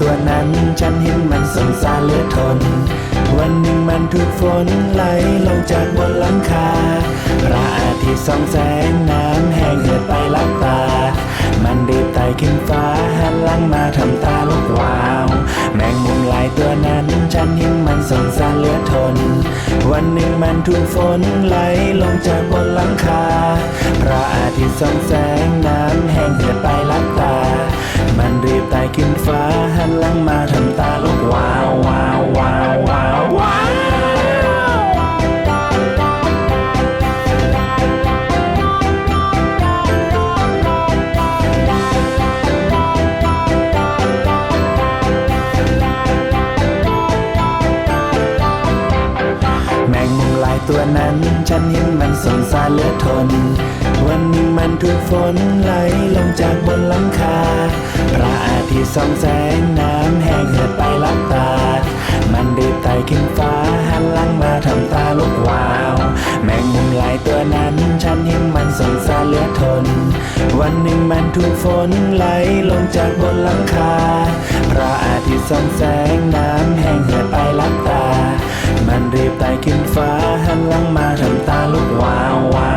ตัวนั้น ฉันเห็นมันสงสารเหลือทน วันหนึ่งมันถูกฝนไหลลงจากบนหลังคาพระอาทิตย์ส่องแสงน้ำแห้งเหือดไปลับตา มันรีบไต่ขึ้นฟ้าหันหลังมาทำตาลุกวาว แมงมุมหลายตัวนั้น ฉันเห็นมันสงสารเหลือทน วันหนึ่งมันถูกฝนไหลลงจากบนหลังคาพระอาทิตย์ส่องแสง หันหลังมาทำตาลุกว้าวว้าวว้าววาววาวแมงมุมลายตัวนั้น ฉันเห็นมันสงสารเหลือทน วันนึ่งมันถูกฝนไหลลงจากบน สองแสงน้ำแห้งเหือดไปลับตา มันดีไต่ขึ้นฟ้าหันหลังมาทำตาลุกวาว แมงมุมหลายตัวนั้นฉันเห็นมันสงสารเหลือทน วันหนึ่งมันถูกฝนไหลลงจากบนหลังคา พระอาทิตย์ส่องแสงน้ำแห้งเหือดไปลับตา มันรีบไต่ขึ้นฟ้าหันหลังมาทำตาลุกวาววาว